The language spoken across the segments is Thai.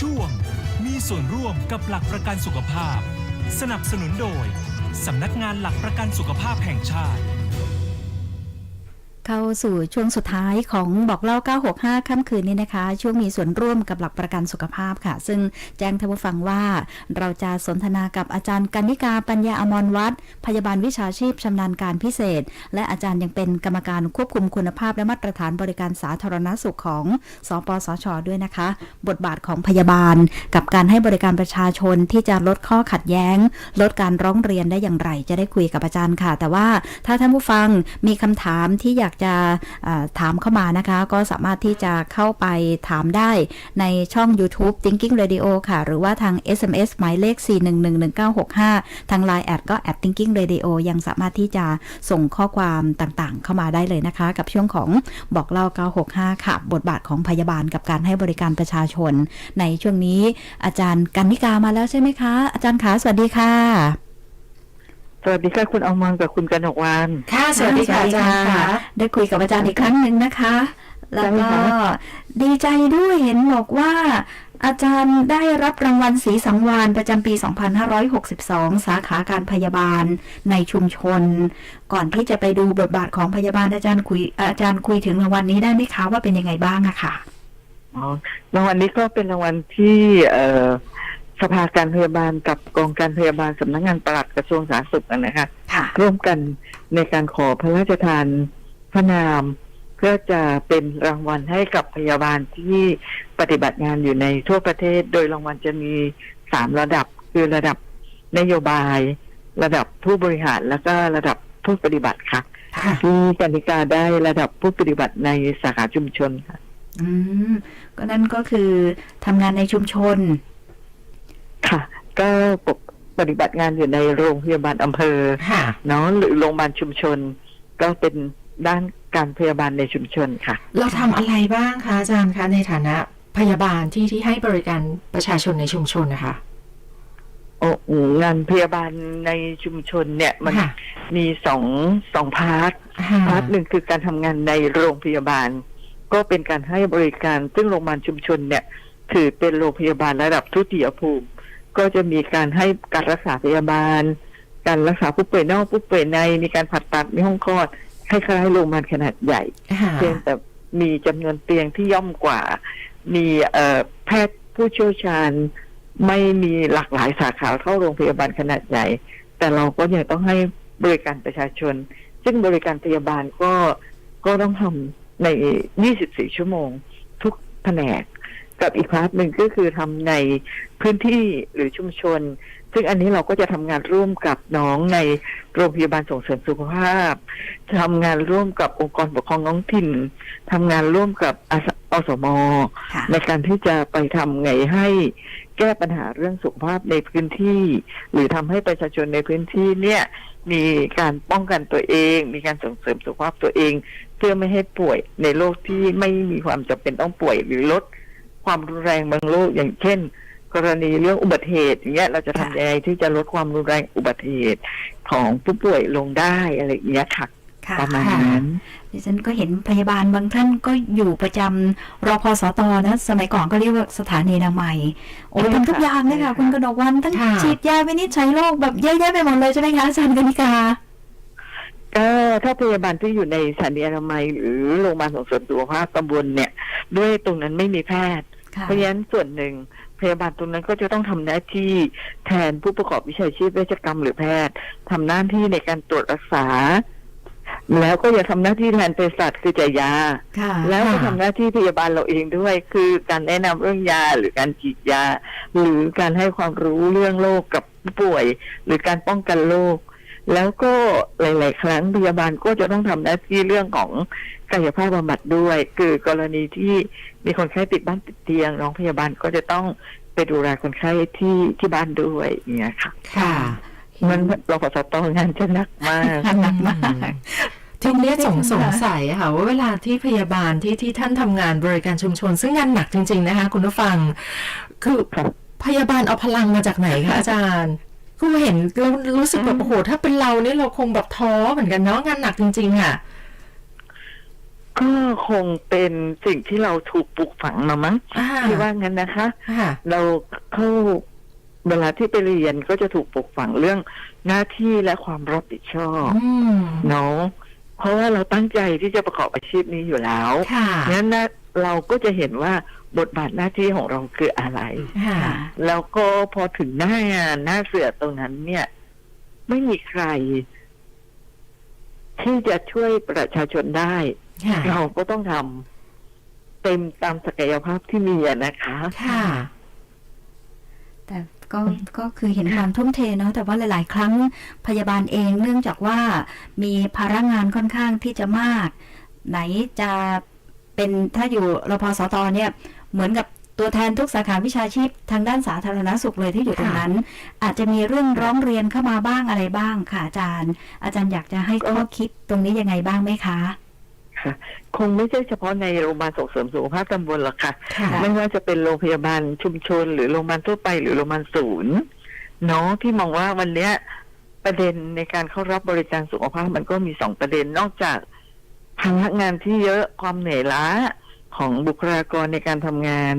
ช่วง มีส่วนร่วมกับหลักประกันสุขภาพ สนับสนุนโดย สำนักงานหลักประกันสุขภาพแห่งชาติ เข้าสู่ช่วงสุดท้ายของบอกเล่า 965 ค่ำคืนนี้นะคะ ช่วงมีส่วนร่วมกับหลักประกันสุขภาพค่ะ ซึ่งแจ้งท่านผู้ฟังว่า เราจะสนทนากับอาจารย์กนิกาปัญญาอมรวัฒน์พยาบาลวิชาชีพชำนาญการพิเศษ และอาจารย์ยังเป็นกรรมการควบคุมคุณภาพและมาตรฐานบริการสาธารณสุขของ สปสช ด้วยนะคะ บทบาทของพยาบาล กับการให้บริการประชาชนที่จะลดข้อขัดแย้ง ลดการร้องเรียนได้อย่างไร จะได้คุยกับอาจารย์ค่ะ แต่ว่าถ้าท่านผู้ฟังมีคำถามที่อยากจะถามเข้ามานะคะ ก็สามารถที่จะเข้าไปถามได้ในช่อง YouTube Thinking Radio ค่ะ หรือว่าทาง SMS หมายเลข 4111965 ทาง Line แอดก็ at Thinking Radio ยังสามารถที่จะส่งข้อความต่างๆ เข้ามาได้เลยนะคะ กับช่วงของบอกเล่า 965 ค่ะ บทบาทของพยาบาลกับการให้บริการประชาชน ในช่วงนี้อาจารย์กันนิกามาแล้วใช่ไหมคะ อาจารย์ขาสวัสดีค่ะ สวัสดีค่ะคุณอมรกับคุณกนกวานค่ะสวัสดีค่ะอาจารย์ค่ะได้คุยกับอาจารย์อีกครั้งหนึ่งนะคะ แล้วก็ใช่ค่ะดีใจด้วยเห็นบอกว่า อาจารย์ได้รับรางวัลศรีสังวานประจำปี 2562 สาขาการพยาบาลในชุมชน ก่อนที่จะไปดูบทบาทของพยาบาลอาจารย์คุยอาจารย์คุยถึงรางวัลนี้ได้ไหมคะว่าเป็นยังไงบ้างอะค่ะอ๋อรางวัลนี้ก็เป็นรางวัลที่เอ่อ สภาการพยาบาลกับกองการพยาบาลสำนักงานปลัดกระทรวงสาธารณสุขนะคะค่ะ ร่วมกันในการขอพระราชทานพระนามเพื่อจะเป็นรางวัลให้กับพยาบาลที่ปฏิบัติงานอยู่ในทั่วประเทศ โดยรางวัลจะมีสามระดับคือระดับนโยบาย ระดับผู้บริหารแล้วก็ระดับผู้ปฏิบัติค่ะค่ะที่กนิกาได้ระดับผู้ปฏิบัติในสาขาชุมชนค่ะ อืมก็นั่นก็คือทำงานในชุมชน ค่ะ ก็ปฏิบัติงานอยู่ในโรงพยาบาลอำเภอค่ะเนาะหรือโรงพยาบาลชุมชน ก็เป็นด้านการพยาบาลในชุมชนค่ะ เราทำอะไรบ้างคะอาจารย์คะในฐานะพยาบาลที่ที่ให้บริการประชาชนในชุมชนนะคะโอ้โหงานพยาบาลในชุมชนเนี่ยมันค่ะมีสองสองพาร์ทค่ะพาร์ทหนึ่งคือการทำงานในโรงพยาบาล ก็เป็นการให้บริการซึ่งโรงพยาบาลชุมชนเนี่ย ถือเป็นโรงพยาบาลระดับทุติยภูมิ ก็จะมีการให้การรักษาพยาบาล การรักษาผู้ป่วยนอกผู้ป่วยในมีการผ่าตัดมีห้องคลอดคล้ายๆโรงพยาบาลขนาดใหญ่ค่ะเพียงแต่มีจำนวนเตียงที่ย่อมกว่า มีเอ่อแพทย์ผู้เชี่ยวชาญไม่มีหลากหลายสาขาเท่าโรงพยาบาลขนาดใหญ่ แต่เราก็ยังต้องให้บริการประชาชน ซึ่งบริการพยาบาลก็ก็ต้องทำใน 24 ชั่วโมง ทุกแผนก กับอีกพาร์ทหนึ่งก็คือทำในพื้นที่หรือชุมชน ซึ่งอันนี้เราก็จะทำงานร่วมกับน้องในโรงพยาบาลส่งเสริมสุขภาพทำงานร่วมกับองค์กรปกครองท้องถิ่นทำงานร่วมกับอาสอสมค่ะในการที่จะไปทำไงให้แก้ปัญหาเรื่องสุขภาพในพื้นที่ หรือทำให้ประชาชนในพื้นที่เนี่ยมีการป้องกันตัวเอง มีการส่งเสริมสุขภาพตัวเอง เพื่อไม่ให้ป่วยในโรคที่ไม่มีความจำเป็นต้องป่วยหรือลด ความรุนแรงบางโรคอย่างเช่น กรณีเรื่องอุบัติเหตุอย่างเงี้ยเราจะทำยังไงที่จะลดความรุนแรงอุบัติเหตุของผู้ป่วยลงได้อะไรอย่างเงี้ยค่ะค่ะประมาณนั้นดิฉันก็เห็นพยาบาลบางท่านก็อยู่ประจำรอพสตนะ สมัยก่อนก็เรียกว่าสถานีอนามัยโอ้ยใช่ค่ะทำทุกอย่างเลยค่ะ คุณกนกวันทั้งค่ะฉีดยาวินิจฉัยโรคแบบเยอะแยะไปหมดเลยใช่ไหมคะอาจารย์กนิกาก็ถ้าพยาบาลที่อยู่ในสถานีอนามัยหรือโรงพยาบาลส่งเสริมสุขภาพตำบลเนี่ย ด้วยตรงนั้นไม่มีแพทย์ค่ะ เพราะฉะนั้นส่วนหนึ่งพยาบาลตรงนั้นก็จะต้องทำหน้าที่แทนผู้ประกอบวิชาชีพเวชกรรมหรือแพทย์ทำหน้าที่ในการตรวจรักษา แล้วก็อย่าทำหน้าที่แทนเภสัชคือจ่ายยาค่ะแล้วก็ค่ะทำหน้าที่พยาบาลเราเองด้วย คือการแนะนำเรื่องยาหรือการฉีดยา หรือการให้ความรู้เรื่องโรคกับผู้ป่วย หรือการป้องกันโรค แล้วก็หลาย ๆ ครั้งพยาบาลก็จะต้องทำหน้าที่เรื่องของกายภาพบำบัดด้วย คือกรณีที่มีคนไข้ติดบ้านติดเตียงน้องพยาบาลก็จะต้องไปดูแลคนไข้ที่ที่บ้านด้วยอย่างเงี้ยค่ะ ค่ะ มันรพสตงานจะหนักมากหนักมากทีนี้สงค่ะสงสัยอะค่ะว่าเวลาที่พยาบาลที่ที่ท่านทำงานบริการชุมชน ซึ่งงานหนักจริง ๆ นะคะ คุณผู้ฟัง คือครับพยาบาลเอาพลังมาจากไหนคะอาจารย์ คือเห็นเรารู้สึกแบบโอ้โหถ้าเป็นเราเนี่ยเราคงแบบท้อเหมือนกันเนาะงานหนักจริง ๆอะก็คงเป็นสิ่งที่เราถูกปลูกฝังมามั้งอ่าที่ว่างั้นนะคะค่ะเราเข้าเวลาที่ไปเรียนก็จะถูกปลูกฝังเรื่องหน้าที่และความรับผิดชอบอืมเนาะเพราะว่าเราตั้งใจที่จะประกอบอาชีพนี้อยู่แล้วค่ะงั้นนะ เราก็จะเห็นว่าบทบาทหน้าที่ของเราคืออะไรค่ะค่ะแล้วก็พอถึงหน้างานหน้าเสือตรงนั้นเนี่ย ไม่มีใคร ที่จะช่วยประชาชนได้ค่ะเราก็ต้องทำเต็มตามศักยภาพที่มีอะนะคะค่ะแต่ก็ก็คือเห็นความทุ่มเทเนาะแต่ว่าหลาย ๆ ครั้งพยาบาลเองเนื่องจากว่ามีภาระงานค่อนข้างที่จะมาก ไหนจะ เป็นถ้าอยู่รพสตเนี่ยเหมือนกับตัวแทนทุกสาขาวิชาชีพทางด้านสาธารณสุขเลยที่อยู่ตรงนั้น อาจจะมีเรื่องร้องเรียนเข้ามาบ้างอะไรบ้างค่ะอาจารย์ อาจารย์อยากจะให้ข้อคิดตรงนี้ยังไงบ้างไหมคะค่ะคงไม่ใช่เฉพาะในโรงพยาบาลส่งเสริมสุขภาพตำบลหรอกค่ะค่ะไม่ว่าจะเป็นโรงพยาบาลชุมชน หรือโรงพยาบาลทั่วไปหรือโรงพยาบาลศูนย์เนาะพี่มองว่าวันเนี้ยประเด็นในการเข้ารับบริการสุขภาพมันก็มีสองประเด็นนอกจาก พนักงานที่เยอะความเหนื่อยล้าของบุคลากรในการทำงาน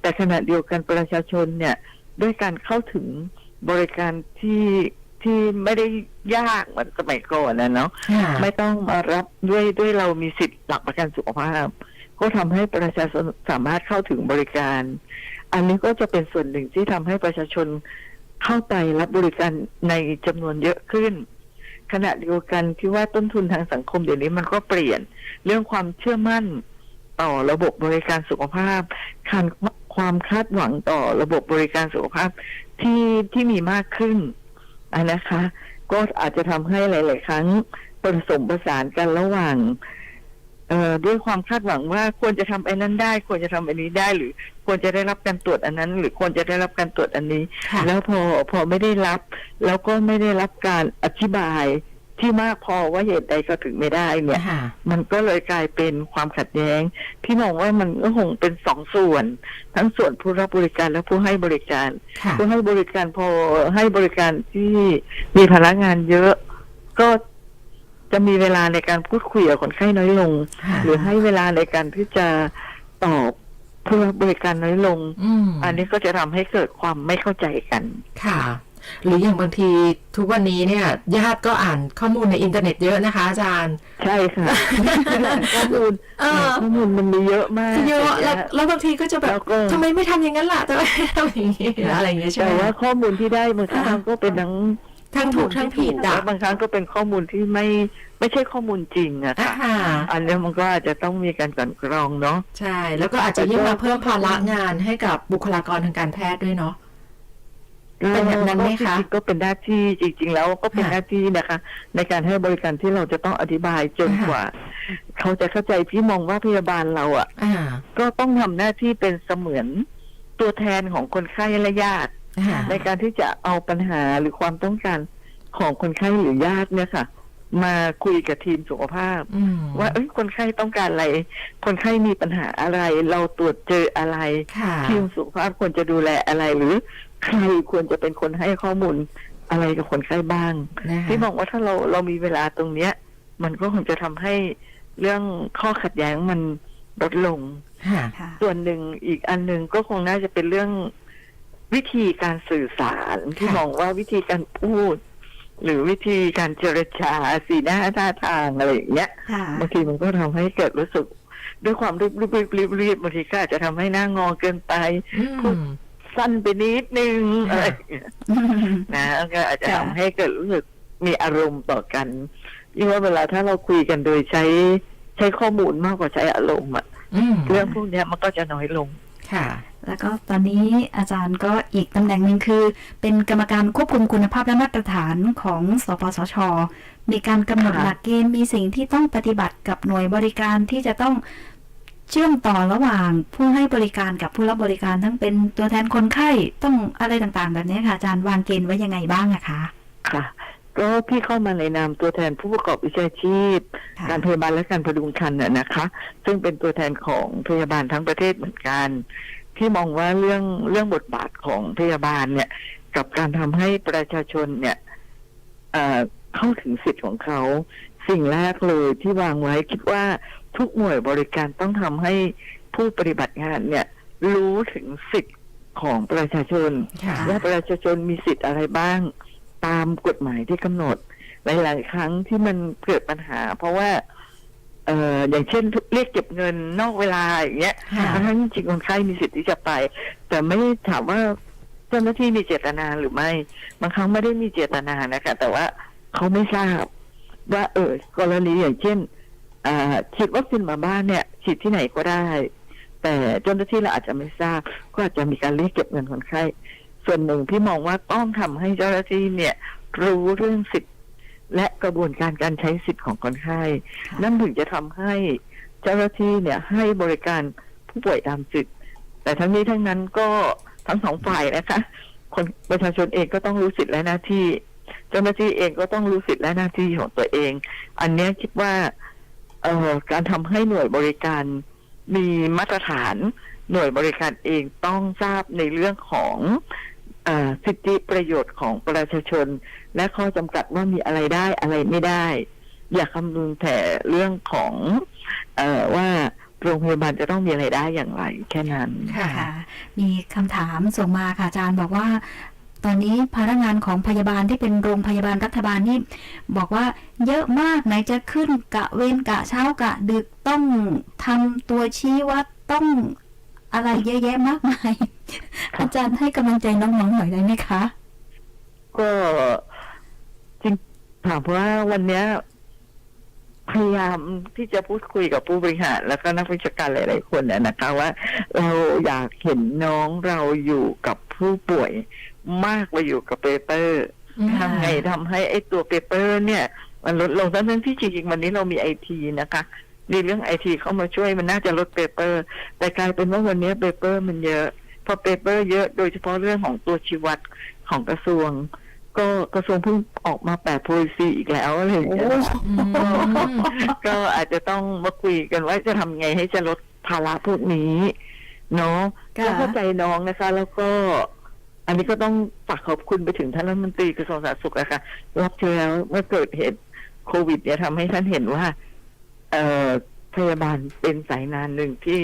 แต่ขณะเดียวกันประชาชนเนี่ยด้วยการเข้าถึงบริการที่ที่ไม่ได้ยากเหมือนสมัยก่อนนะเนาะค่ะไม่ต้องมารับด้วยด้วยเรามีสิทธิ์หลักประกันสุขภาพ ก็ทำให้ประชาชนสามารถเข้าถึงบริการ อันนี้ก็จะเป็นส่วนหนึ่งที่ทำให้ประชาชนเข้าไปรับบริการในจำนวนเยอะขึ้น ขณะเดียวกันที่ว่าต้นทุนทางสังคมเดี๋ยวนี้มันก็เปลี่ยนเรื่องความเชื่อมั่นต่อระบบบริการสุขภาพการความคาดหวังต่อระบบบริการสุขภาพที่ที่มีมากขึ้นนะคะ ก็อาจจะทำให้หลาย ๆ ครั้งผสมประสานกันระหว่าง ด้วยความคาดหวังว่าควรจะทำไอ้นั้นได้ ควรจะทำอันนี้ได้ หรือควรจะได้รับการตรวจอันนั้น หรือควรจะได้รับการตรวจอันนี้ค่ะแล้วพอพอไม่ได้รับ แล้วก็ไม่ได้รับการอธิบายที่มากพอว่าเหตุใดก็ถึงไม่ได้เนี่ยค่ะมันก็เลยกลายเป็นความขัดแย้ง พี่มองว่ามันก็คงเป็นสองส่วน ทั้งส่วนผู้รับบริการและผู้ให้บริการค่ะผู้ให้บริการพอให้บริการที่มีพนักงานเยอะก็ จะมีเวลาในการพูดคุยกับคนไข้น้อยลงค่ะหรือให้เวลาในการที่จะตอบผู้รับบริการน้อยลงอืมอันนี้ก็จะทำให้เกิดความไม่เข้าใจกัน ค่ะ หรืออย่างบางทีทุกวันนี้เนี่ย ญาติก็อ่านข้อมูลในอินเทอร์เน็ตเยอะนะคะอาจารย์ ใช่ค่ะข้อมูลเออข้อมูลมันมีเยอะมากเยอะแล้วแล้วบางทีก็จะแบแล้บวก็ทำไมไม่ทำอย่างนั้นล่ะทำไมไม่ทำอย่างนี้อะไรอย่างเงี้ยใช่ไหแต่มว่าข้อมูลที่ได้บางครั้งก็เป็นทั้ง ทั้งถูกทั้งผิดอะ และบางครั้งก็เป็นข้อมูลที่ไม่ไม่ใช่ข้อมูลจริงอะอ่าค่ะอันนี้มันก็อาจจะต้องมีการกลั่นกรองเนาะ ใช่ แล้วก็อาจจะยิ่งมาเพิ่มภาระงานให้กับบุคลากรทางการแพทย์ด้วยเนาะ เป็นแบบนั้นไหมคะก็จริงๆก็เป็นหน้าที่จริง ๆ แล้วก็เป็นค่ะหน้าที่นะคะ ในการให้บริการที่เราจะต้องอธิบายจนค่ะกว่า เขาจะเข้าใจพี่มองว่าพยาบาลเราอะ อ่า ก็ต้องทำหน้าที่เป็นเสมือนตัวแทนของคนไข้และญาติ อ่าในการที่จะเอาปัญหาหรือความต้องการของคนไข้หรือญาติเนี่ยค่ะ มาคุยกับทีมสุขภาพ อืมว่าเอ้ยคนไข้ต้องการอะไร คนไข้มีปัญหาอะไร เราตรวจเจออะไร ค่ะทีมสุขภาพควรจะดูแลอะไรหรือใครควรจะเป็นคนให้ข้อมูลอะไรกับคนไข้บ้าง นะคะที่มองว่าถ้าเราเรามีเวลาตรงเนี้ย มันก็คงจะทำให้เรื่องข้อขัดแย้งมันลดลง ค่ะ ค่ะ ส่วนหนึ่งอีกอันหนึ่งก็คงน่าจะเป็นเรื่อง วิธีการสื่อสารที่ค่ะมองว่าวิธีการพูด หรือวิธีการเจรจาสีหน้าท่าทางอะไรอย่างเงี้ยค่ะบางทีมันก็ทำให้เกิดรู้สึก ด้วยความรีบรีบรีบรีบรีบบางทีก็อาจจะทำให้หน้างอเกินไปอืมสั้นไปนิดนึงค่ะอะไรอย่างเงี้ยนะก็อาจจะค่ะทำให้เกิดรู้สึกมีอารมณ์ต่อกันยิ่งว่าเวลาถ้าเราคุยกันโดยใช้ใช้ข้อมูลมากกว่าใช้อารมณ์อะอืมเรื่องพวกเนี้ยมันก็จะน้อยลง ค่ะ แล้วก็ตอนนี้อาจารย์ก็อีกตำแหน่งหนึ่งคือ เป็นกรรมการควบคุมคุณภาพและมาตรฐานของสปสช มีการกำหนดค่ะหลักเกณฑ์มีสิ่งที่ต้องปฏิบัติกับหน่วยบริการที่จะต้องเชื่อมต่อระหว่างผู้ให้บริการกับผู้รับบริการทั้งเป็นตัวแทนคนไข้ต้องอะไรต่างๆ แบบนี้ค่ะอาจารย์วางเกณฑ์ไว้ยังไงบ้างอะคะค่ะ ก็พี่เข้ามาในนามตัวแทนผู้ประกอบวิชาชีพ ค่ะ การพยาบาลและการพดุงครรภ์น่ะนะคะ ซึ่งเป็นตัวแทนของพยาบาลทั้งประเทศเหมือนกัน ที่มองว่าเรื่องเรื่องบทบาทของพยาบาลเนี่ย กับการทำให้ประชาชนเนี่ยเอ่อเข้าถึงสิทธิ์ของเขา สิ่งแรกเลยที่วางไว้คิดว่าทุกหน่วยบริการต้องทำให้ผู้ปฏิบัติงานเนี่ย รู้ถึงสิทธิ์ของประชาชน ค่ะ ว่าประชาชนมีสิทธิ์อะไรบ้าง ตามกฎหมายที่กำหนดหลายๆครั้งที่มันเกิดปัญหา เพราะว่า เอ่ออย่างเช่นเรียกเก็บเงินนอกเวลาอย่างเงี้ยค่ะทั้งๆที่จริงๆคนไข้มีสิทธิ์ที่จะไป แต่ไม่ได้ถามว่าเจ้าหน้าที่มีเจตนาหรือไม่ บางครั้งไม่ได้มีเจตนานะคะ แต่ว่าเขาไม่ทราบ ว่า เออ กรณีอย่างเช่นอ่าฉีดวัคซีนมาบ้านเนี่ยฉีดที่ไหนก็ได้ แต่เจ้าหน้าที่เราอาจจะไม่ทราบ ก็อาจจะมีการเรียกเก็บเงินคนไข้ ส่วนหนึ่งพี่มองว่าต้องทำให้เจ้าหน้าที่เนี่ย รู้เรื่องสิทธิ์และกระบวนการการใช้สิทธิ์ของคนไข้ค่ะนั่นถึงจะทำให้เจ้าหน้าที่เนี่ยให้บริการผู้ป่วยตามสิทธิ์แต่ทั้งนี้ทั้งนั้นก็ทั้งสองฝ่ายนะคะ คนประชาชนเองก็ต้องรู้สิทธิ์และหน้าที่ เจ้าหน้าที่เองก็ต้องรู้สิทธิ์และหน้าที่ของตัวเอง อันเนี้ยคิดว่าเอ่อการทำให้หน่วยบริการมีมาตรฐานหน่วยบริการเองต้องทราบในเรื่องของเออ สิทธิประโยชน์ของประชาชน และข้อจำกัดว่ามีอะไรได้อะไรไม่ได้ อย่าคำนึงแต่เรื่องของเอ่อว่าโรงพยาบาลจะต้องมีอะไรได้อย่างไร แค่นั้นค่ะค่ะ มีคำถามส่งมาค่ะอาจารย์บอกว่า ตอนนี้พนักงานของพยาบาลที่เป็นโรงพยาบาลรัฐบาลนี่บอกว่าเยอะมากไหนจะขึ้นกะเวรกะเช้ากะ ดึกต้องทำตัวชี้วัดต้องอะไรเยอะแยะมากมายครับ อาจารย์ให้กำลังใจน้องๆหน่อยได้ไหมคะ ก็จริงถามว่าวันเนี้ยพยายามที่จะพูดคุยกับผู้บริหาร แล้วก็นักวิชาการหลาย ๆ คนน่ะนะคะว่า เราอยากเห็นน้องเราอยู่กับผู้ป่วยมากกว่าอยู่กับเปเปอร์ค่ะทำไงทำให้ไอ้ตัวเปเปอร์เนี่ย มันลดลงทั้งๆที่จริง ๆ วันนี้เรามีไอทีนะคะมีเรื่องไอทีเข้ามาช่วยมันน่าจะลดเปเปอร์ แต่กลายเป็นว่าวันนี้เปเปอร์มันเยอะพ อเปเปอร์เยอะโดยเฉพาะเรื่องของตัวชีวัดของกระทรวง ก็กระทรวงเพิ่งออกมาแปด policy อีกแล้วอะไรอย่างเงี้ยอืมก็อาจจะต้องมาคุยกันว่าจะทำไงให้จะลดภาระพวกนี้เนาะค่ะก็เข้าใจน้องนะคะ แล้วก็ อันนี้ก็ต้องฝากขอบคุณไปถึงท่านรัฐมนตรีกระทรวงสาธารณสุขนะคะรับเชิญแล้วเมื่อเกิดเหตุโควิด เนี่ยทำให้ท่านเห็นว่า เอ่อ พยาบาลเป็นสายงานหนึ่งที่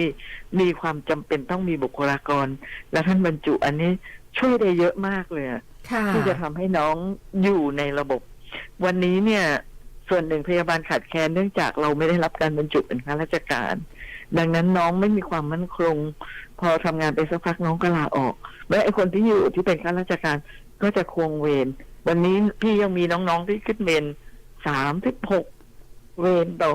มีความจำเป็นต้องมีบุคลากร และท่านบรรจุอันนี้ช่วยได้เยอะมากเลยอะค่ะที่จะทำให้น้องอยู่ในระบบ วันนี้เนี่ย ส่วนหนึ่งพยาบาลขาดแคลนเนื่องจากเราไม่ได้รับการบรรจุเป็นข้าราชการ ดังนั้นน้องไม่มีความมั่นคง พอทำงานไปสักพักน้องก็ลาออก และไอ้คนที่อยู่ที่เป็นข้าราชการก็จะควงเวรวันนี้พี่ยังมีน้องๆที่ขึ้นเวรสามสิบหก เวรต่อ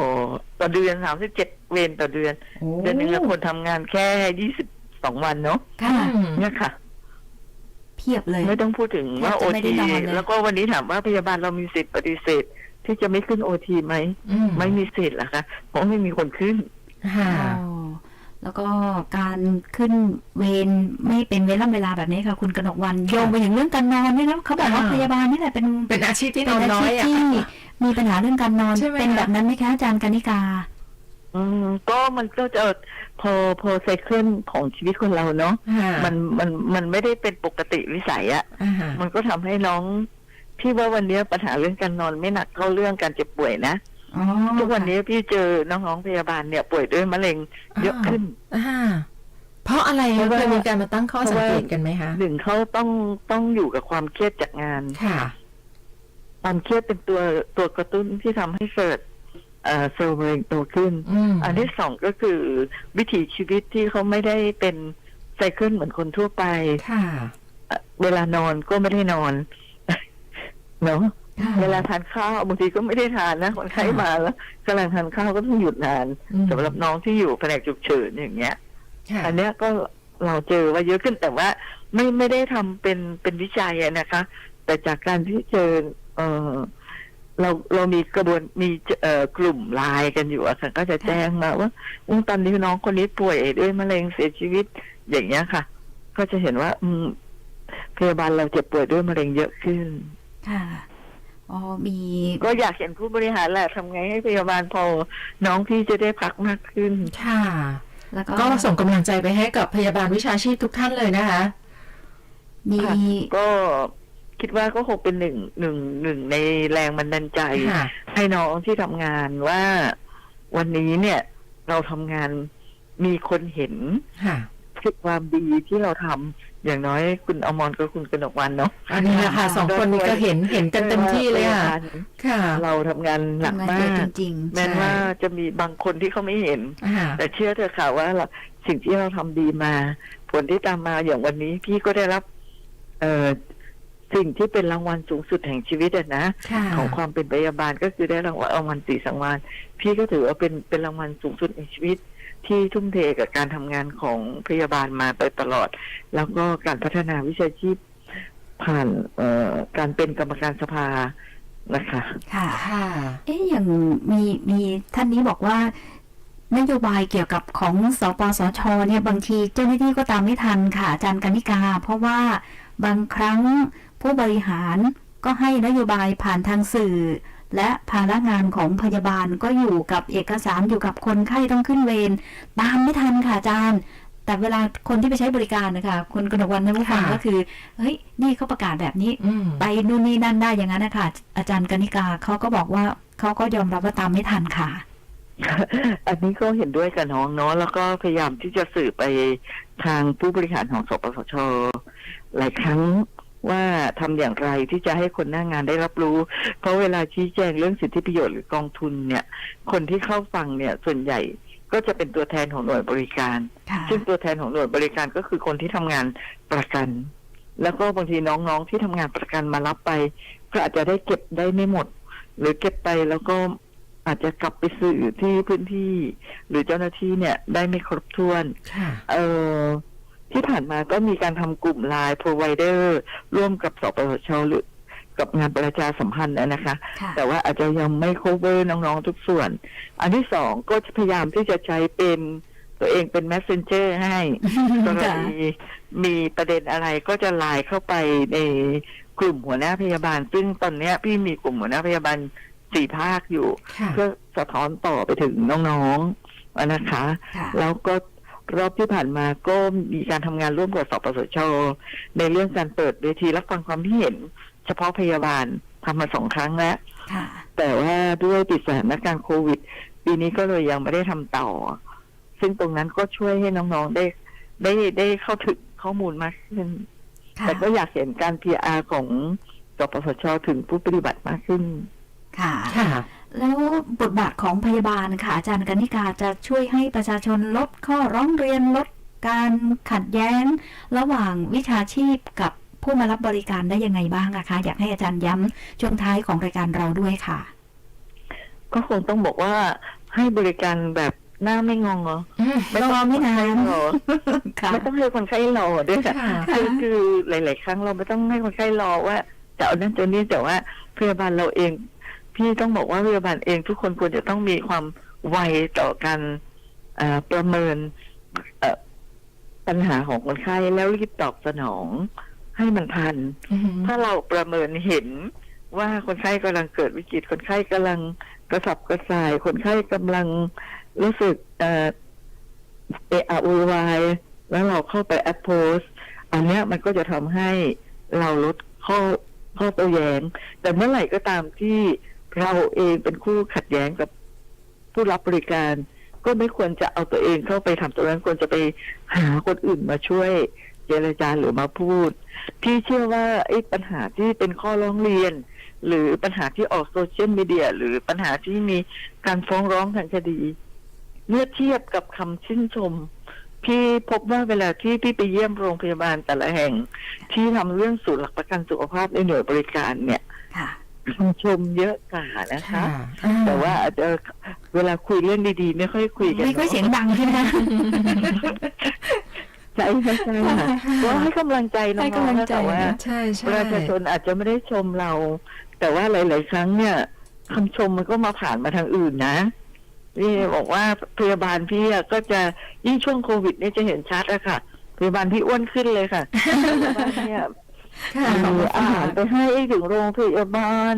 ต่อเดือนสามสิบเจ็ดเวรต่อเดือน โอ้เดือนหนึ่งละคนทำงานแค่ยี่สิบสองวันเนาะค่ะอืมเนี่ยค่ะ เพียบเลย ไม่ต้องพูดถึงว่าแทโอบจะไม่ได้ทีนอนเลย แล้วก็วันนี้ถามว่าพยาบาลเรามีสิทธิ์ปฏิเสธ ที่จะไม่ขึ้นโอทีไหม อืมไม่มีสิทธิ์หรอกคะเพราะไม่มีคนขึ้น ค่ะ อ๋อ แล้วก็การขึ้นเวรไม่เป็นเวลาเวลาแบบนี้ค่ะ คุณกนกวันโยงไปถึงเรื่องการนอนด้วยนะเขาบอกว่าอ่าพยาบาลนี่แหละเป็นเป็นอาชีพที่นเป็อนนอาน้อชียพอะที่มีปัญหาเรื่องการนอนใช่ไหมเป็นแบบนั้นไหมคะอาจารย์กนิกาอืมก็มันก็จะพอพอไซเคิลของชีวิตคนเราเนาะค่ะมันมันมันไม่ได้เป็นปกติวิสัยอะอ่าฮะมันก็ทำให้น้องพี่ว่าวันนี้ปัญหาเรื่องการนอนไม่หนักเท่าเรื่องการเจ็บป่วยนะอ๋อ ทุกวันนี้พี่เจอน้องๆพยาบาลเนี่ยป่วยด้วยมะเร็งเยอะขึ้นอ่าเพราะอะไรเพราะว่าเคยมีการมาตั้งข้อสังเกตกันไหมคะหนึ่งเขาต้องต้องอยู่กับความเครียดจากงานค่ะ ความเครียดเป็นตัวตัวกระตุ้นที่ทำให้เกิดเอ่อเซลล์มะเร็งโตขึ้นอืมอันที่สองก็คือวิถีชีวิตที่เขาไม่ได้เป็นไซเคิลเหมือนคนทั่วไป ค่ะเอ่อเวลานอนก็ไม่ได้นอนเนาะค่ะ เวลาทานข้าวบางทีก็ไม่ได้ทานนะคนไข้ค่ะมาแล้วกำลังทานข้าวก็ต้องหยุดนานอืมสำหรับน้องที่อยู่แผนกฉุกเฉินอย่างเงี้ยค่ะอันเนี้ยก็เราเจอว่าเยอะขึ้นแต่ว่าไม่ไม่ได้ทำเป็นเป็นวิจัยอะนะคะ แต่จากการที่เจอเออเราเรามีกระบวนมีเอ่อกลุ่มไลน์กันอยู่อะค่ะก็จะแจ้งมาว่าอุ้ตอนนี้น้องคนนี้ป่วยด้วยมะเร็งเสียชีวิตอย่างเงี้ยค่ะ ก็จะเห็นว่า อืมพยาบาลเราเจ็บป่วยด้วยมะเร็งเยอะขึ้นค่ะ อ๋อมีก็อยากเห็นผู้บริหารแหละทำไงให้พยาบาลพอ น้องพี่จะได้พักมากขึ้น ค่ะ แล้วก็ก็ส่งกำลังใจไปให้กับพยาบาลวิชาชีพทุกท่านเลยนะคะ มีค่ะก็คิดว่าก็คงเป็นหนึ่งหนึ่งหนึ่งในแรงบันดาลใจ ค่ะ ให้น้องที่ทำงานว่าวันนี้เนี่ย เราทำงานมีคนเห็นค่ะความดีที่เราทำ อย่างน้อยคุณอมรกับคุณกนกวันเนาะอันนี้นะคะสองคนนี้ก็เห็นเห็นกันเต็มที่เลยค่ะค่ะ เราทำงานหนักทำงานมาเยอะกจริงๆแม้ใช่ว่าจะมีบางคนที่เขาไม่เห็นค่ะแต่เชื่อเถอะค่ะว่าเราสิ่งที่เราทำดีมา ผลที่ตามมาอย่างวันนี้พี่ก็ได้รับ เอ่อสิ่งที่เป็นรางวัลสูงสุดแห่งชีวิตอะนะค่ะของความเป็นพยาบาลก็คือได้รางวัลรางวัลสีสังวานพี่ก็ถือว่าเป็นเป็นรางวัลสูงสุดในชีวิต ที่ทุ่มเทกับการทำงานของพยาบาลมาโดยตลอด แล้วก็การพัฒนาวิชาชีพผ่านเอ่อการเป็นกรรมการสภานะคะ ค่ะ ค่ะ เอ๊ะอย่างมีมีท่านนี้บอกว่านโยบายเกี่ยวกับของสปสชเนี่ยบางทีเจ้าหน้าที่ก็ตามไม่ทันค่ะอาจารย์กนิกา เพราะว่าบางครั้งผู้บริหารก็ให้นโยบายผ่านทางสื่อ และภาระงานของพยาบาลก็อยู่กับเอกสารอยู่กับคนไข้ต้องขึ้นเวรตามไม่ทันค่ะอาจารย์ แต่เวลาคนที่ไปใช้บริการนะคะคุณกนกวันท่านผู้ฟังค่ะก็คือเฮ้ยนี่เขาประกาศแบบนี้อืมไปนู่นนี่นั่นได้อย่างนั้นนะคะอาจารย์กนิกาเขาก็บอกว่าเขาก็ยอมรับว่าตามไม่ทันค่ะอันนี้ก็เห็นด้วยกับน้องเนาะแล้วก็พยายามที่จะสื่อไปทางผู้บริหารของสปสชหลายครั้ง ว่าทำอย่างไรที่จะให้คนหน้างงานได้รับรู้ เพราะเวลาชี้แจงเรื่องสิทธิประโยชน์หรือกองทุนเนี่ย คนที่เข้าฟังเนี่ยส่วนใหญ่ก็จะเป็นตัวแทนของหน่วยบริการค่ะซึ่งตัวแทนของหน่วยบริการก็คือคนที่ทำงานประกัน แล้วก็บางทีน้องๆที่ทำงานประกันมารับไป ก็อาจจะได้เก็บได้ไม่หมด หรือเก็บไปแล้วก็อาจจะกลับไปสื่อที่พื้นที่ หรือเจ้าหน้าที่เนี่ยได้ไม่ครบถ้วนค่ะเออ ที่ผ่านมาก็มีการทำกลุ่มไลน์ provider ร่วมกับสปสชหรือกับงานประชาสัมพันธ์นะคะค่ะแต่ว่าอาจจะยังไม่ cover น้องๆทุกส่วน อันที่สองก็จะพยายามที่จะใช้เป็นตัวเองเป็น messenger ให้กรค่ะณีมีประเด็นอะไรก็จะไลน์เข้าไปในกลุ่มหัวหน้าพยาบาล ซึ่งตอนเนี้ยพี่มีกลุ่มหัวหน้าพยาบาลสี่ภาคอยู่ค่ะเพื่อสะท้อนต่อไปถึงน้องๆนะคะค่ะแล้วก็ รอบที่ผ่านมาก็มีการทำงานร่วมกับสปสชในเรื่องการเปิดเวทีรับฟังความคิดเห็น เฉพาะพยาบาลทำมาสองครั้งแล้วค่ะแต่ว่าด้วยติดสถานการณ์โควิด ปีนี้ก็เลยยังไม่ได้ทำต่อ ซึ่งตรงนั้นก็ช่วยให้น้องๆได้ได้ได้เข้าถึงข้อมูลมากขึ้นค่ะแต่ก็อยากเห็นการ PR ของสปสชถึงผู้ปฏิบัติมากขึ้น ค่ะค่ะ แล้วบทบาทของพยาบาลค่ะอาจารย์กนิกาจะช่วยให้ประชาชนลดข้อร้องเรียนลดการขัดแย้ง ระหว่างวิชาชีพกับผู้มารับบริการได้ยังไงบ้างอะคะ อยากให้อาจารย์ย้ำช่วงท้ายของรายการเราด้วยค่ะ ก็คงต้องบอกว่าให้บริการแบบหน้าไม่งองเหรออืมไม่ต้องรอไม่นานให้รอค่ะไม่ต้องให้คนไข้รอด้วยค่ะค่ะคือคือหลาย ๆ ครั้งเราไม่ต้องให้คนไข้รอว่าจะเอานั่นจะนี่แต่ว่าพยาบาลเราเอง พี่ต้องบอกว่าพยาบาลเองทุกคนควรจะต้องมีความไวต่อการเอ่อประเมินเอ่อปัญหาของคนไข้แล้วรีบตอบสนองให้มันทันอืมถ้าเราประเมินเห็นว่าคนไข้กำลังเกิดวิกฤตคนไข้กำลังกระสับกระส่าย คนไข้กำลังรู้สึกเอ่อเอะอะโวยวายแล้วเราเข้าไปแอปโพสอันเนี้ยมันก็จะทำให้เราลดข้อข้อโต้แย้งแต่เมื่อไหร่ก็ตามที่ เราเองเป็นคู่ขัดแย้งกับผู้รับบริการ ก็ไม่ควรจะเอาตัวเองเข้าไปทำตรงนั้นควรจะไปหาคนอื่นมาช่วยเจรจาหรือมาพูดพี่เชื่อว่าไอ้ปัญหาที่เป็นข้อร้องเรียน หรือปัญหาที่ออกโซเชียลมีเดียหรือปัญหาที่มีการฟ้องร้องทางคดีเมื่อเทียบกับคำชื่นชมพี่พบว่าเวลาที่พี่ไปเยี่ยมโรงพยาบาลแต่ละแห่ง ที่ทำเรื่องศูนย์หลักประกันสุขภาพในหน่วยบริการเนี่ย ค่ะคำชมเยอะกว่านะคะค่ะอ่แต่ว่าอาจจะเวลาคุยเรื่องดีๆ ไม่ค่อยคุยกันไม่ค่อยเนอะเสียงดังใช่ไหมคะ ใช่ใช่ใช่ค่ะก็ให้กำลังใจน้ให้องกำลังๆใจแต่ว่านะใช่ใช่ประชาชนอาจจะไม่ได้ชมเรา แต่ว่าหลาย ๆ ครั้งเนี่ยคำชมมันก็มาผ่านมาทางอื่นนะนี่บอกว่าพยาบาลพี่อะก็จะยิ่งช่วงโควิดเนี่ยจะเห็นชัดอะค่ะพยาบาลพี่อ้วนขึ้นเลยค่ะพยาบาลเนี่ย ค่ะมีอาหารไปให้ถึงโรงพยาบาล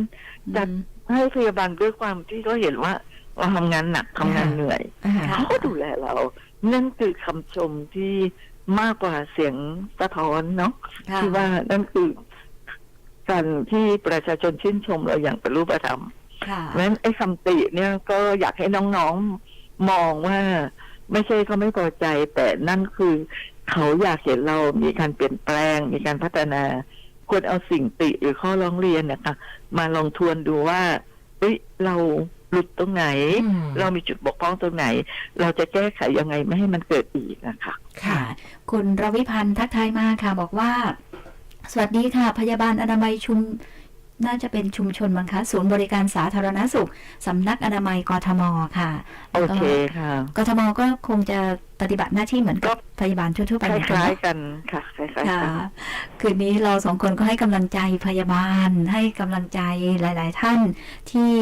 จัดอืมให้พยาบาลด้วยความที่เขาเห็นว่าเราทำงานหนักทำงานเหนื่อยอ่าค่ะเขาก็ดูแลเรา นั่นคือคำชมที่มากกว่าเสียงสะท้อนเนาะค่ะที่ว่านั่นคือการที่ประชาชนชื่นชมเราอย่างเป็นรูปธรรมค่ะเพราะฉะนั้นไอ้คำติเนี่ยก็อยากให้น้องๆมองว่า ไม่ใช่เขาไม่พอใจ แต่นั่นคือเขาอยากเห็นเรามีการเปลี่ยนแปลง มีการพัฒนา ควรเอาสิ่งติหรือข้อร้องเรียนเนะคะมาลองทวนดูว่าเฮ้ยเราหลุดตรงไหนอืมเรามีจุดบกพร่องตรงไหน เราจะแก้ไขยังไงไม่ให้มันเกิดอีกนะคะค่ะ คุณรวิพันธ์ทักทายมาค่ะ บอกว่า สวัสดีค่ะ พยาบาลอนามัยชุม น่าจะเป็นชุมชนมั้งคะศูนย์บริการสาธารณสุขสำนักอนามัยกทมค่ะ โอแล้วก็เคค่ะกทมก็คงจะปฏิบัติหน้าที่เหมือนกับพยาบาลทั่วๆไปคเหมือนกันล้ายเนาะๆกันค่ะคล้ายๆค่ะกันคืนนี้เราสองคนก็ให้กำลังใจพยาบาล ให้กำลังใจหลาย ๆ ท่านที่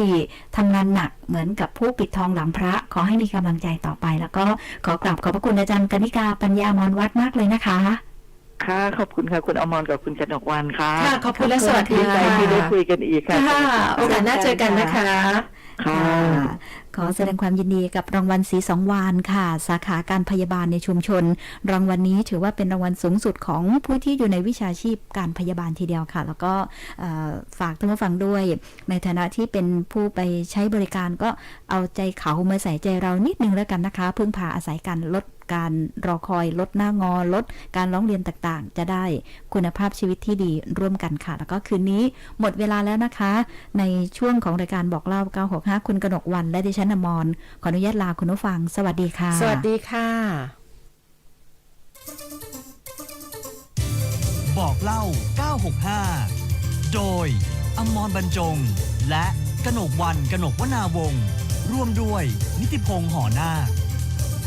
ทำงานหนักเหมือนกับผู้ปิดทองหลังพระ ขอให้มีกำลังใจต่อไป แล้วก็ขอกราบขอบพระคุณอาจารย์กนิกาปัญญามอนวัดมากเลยนะคะ ค่ะ ขอบคุณค่ะ คุณอมรกับคุณกนกวันค่ะ ค่ะ ขอบคุณและสวัสดีดีใจค่ะที่ได้คุยกันอีกค่ะ ค่ะ โอกาสหน้าเจอกันนะคะ ค่ะ ขอแสดงความยินดีกับรางวัลสีสองวานค่ะ สาขาการพยาบาลในชุมชน รางวัลนี้ถือว่าเป็นรางวัลสูงสุดของผู้ที่อยู่ในวิชาชีพการพยาบาลทีเดียวค่ะ แล้วก็ฝากท่านผู้ฟังด้วย ในฐานะที่เป็นผู้ไปใช้บริการก็เอาใจเขามาใส่ใจเรานิดนึงแล้วกันนะคะ พึ่งพาอาศัยกันลดการรอคอยลดหน้างอลดการร้องเรียนต่างๆ จะได้คุณภาพชีวิตที่ดีร่วมกันค่ะ แล้วก็คืนนี้หมดเวลาแล้วนะคะ ในช่วงของรายการบอกเล่า965คุณกนกวันและดิฉันฉันอมรขออนุญาตลาคุณผู้ฟัง สวัสดีค่ะ สวัสดีค่ะ บอกเล่า 965 โดย อมรบรรจง และกนกวันกนกวนาวงศ์ร่วมด้วย นิติพงษ์หอนาค